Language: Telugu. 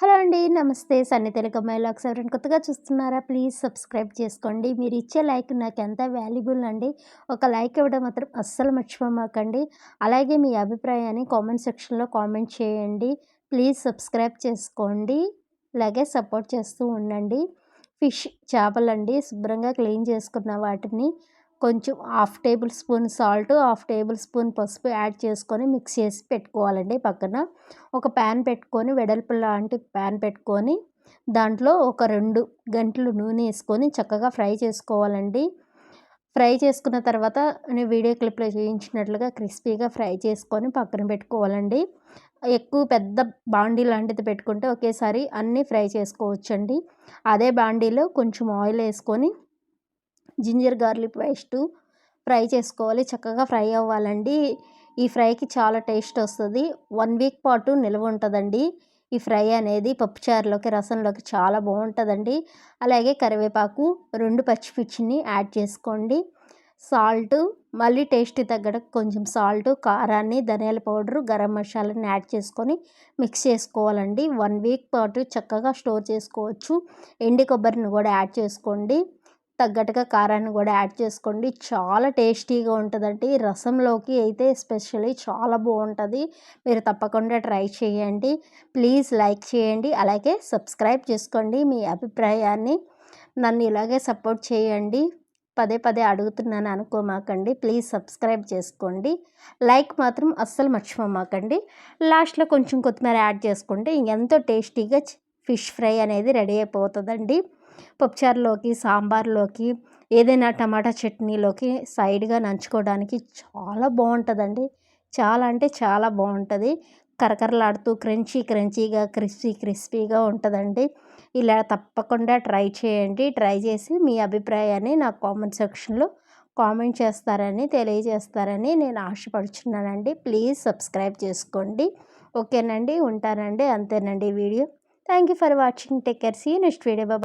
హలో అండి నమస్తే. సన్ని తెలుగు అమ్మాయిలాక్స్ ఎవరైనా కొత్తగా చూస్తున్నారా? ప్లీజ్ సబ్స్క్రైబ్ చేసుకోండి. మీరు ఇచ్చే లైక్ నాకు ఎంత వాల్యుబుల్ అండి? ఒక లైక్ ఇవ్వడం మాత్రం అస్సలు మర్చిపోమాకండి. అలాగే మీ అభిప్రాయాన్ని కామెంట్ సెక్షన్లో కామెంట్ చేయండి. ప్లీజ్ సబ్స్క్రైబ్ చేసుకోండి. అలాగే సపోర్ట్ చేస్తూ ఉండండి. ఫిష్ చేపలండి. శుభ్రంగా క్లీన్ చేసుకున్న వాటిని కొంచెం half tablespoon salt half tablespoon పసుపు యాడ్ చేసుకొని మిక్స్ చేసి పెట్టుకోవాలండి పక్కన. ఒక ప్యాన్ పెట్టుకొని వెడల్పు లాంటి ప్యాన్ పెట్టుకొని దాంట్లో ఒక రెండు గంటలు నూనె వేసుకొని చక్కగా ఫ్రై చేసుకోవాలండి. ఫ్రై చేసుకున్న తర్వాత నేను వీడియో క్లిప్లో చూపించినట్లుగా క్రిస్పీగా ఫ్రై చేసుకొని పక్కన పెట్టుకోవాలండి. ఎక్కువ పెద్ద బాండీ లాంటిది పెట్టుకుంటే ఒకేసారి అన్నీ ఫ్రై చేసుకోవచ్చండి. అదే బాండీలో కొంచెం ఆయిల్ వేసుకొని జింజర్ గార్లిక్ పేస్ట్ ఫ్రై చేసుకోవాలి చక్కగా ఫ్రై అవ్వాలండి. ఈ ఫ్రైకి చాలా టేస్ట్ వస్తుంది. వన్ వీక్ పాటు నిల్వ ఉంటుందండి. ఈ ఫ్రై అనేది పప్పుచారులోకి రసంలోకి చాలా బాగుంటుందండి. అలాగే కరివేపాకు రెండు పచ్చిమిర్చిని యాడ్ చేసుకోండి. సాల్ట్ మళ్ళీ టేస్ట్ తగ్గడ కొంచెం సాల్ట్ కారాన్ని ధనియాల పౌడరు గరం మసాలాని యాడ్ చేసుకొని మిక్స్ చేసుకోవాలండి. వన్ వీక్ పాటు చక్కగా స్టోర్ చేసుకోవచ్చు. ఎండి కొబ్బరిని కూడా యాడ్ చేసుకోండి. తగ్గట్టుగా కారాన్ని కూడా యాడ్ చేసుకోండి. చాలా టేస్టీగా ఉంటుందండి. రసంలోకి అయితే ఎస్పెషల్లీ చాలా బాగుంటుంది. మీరు తప్పకుండా ట్రై చేయండి. ప్లీజ్ లైక్ చేయండి. అలాగే సబ్స్క్రైబ్ చేసుకోండి మీ అభిప్రాయాన్ని. నన్ను ఇలాగే సపోర్ట్ చేయండి. పదే పదే అడుగుతున్నాను అనుకోమాకండి. ప్లీజ్ సబ్స్క్రైబ్ చేసుకోండి. లైక్ మాత్రం అస్సలు మర్చిపోమాకండి. లాస్ట్లో కొంచెం కొత్తిమీర యాడ్ చేసుకుంటే ఎంతో టేస్టీగా ఫిష్ ఫ్రై అనేది రెడీ అయిపోతుందండి. పప్పుచారులోకి సాంబార్లోకి ఏదైనా టమాటా చట్నీలోకి సైడ్గా నంచుకోవడానికి చాలా బాగుంటుందండి చాలా అంటే చాలా బాగుంటుంది కరకరలాడుతూ క్రంచీ క్రంచీగా క్రిస్పీ క్రిస్పీగా ఉంటుందండి. ఇలా తప్పకుండా ట్రై చేయండి. ట్రై చేసి మీ అభిప్రాయాన్ని నా కామెంట్ సెక్షన్లో కామెంట్ చేస్తారని తెలియజేస్తారని నేను ఆశపడుచున్నానండి. ప్లీజ్ సబ్స్క్రైబ్ చేసుకోండి. ఓకేనండి ఉంటానండి. అంతేనండి video. Thank you for watching. Take care. See next video. Baba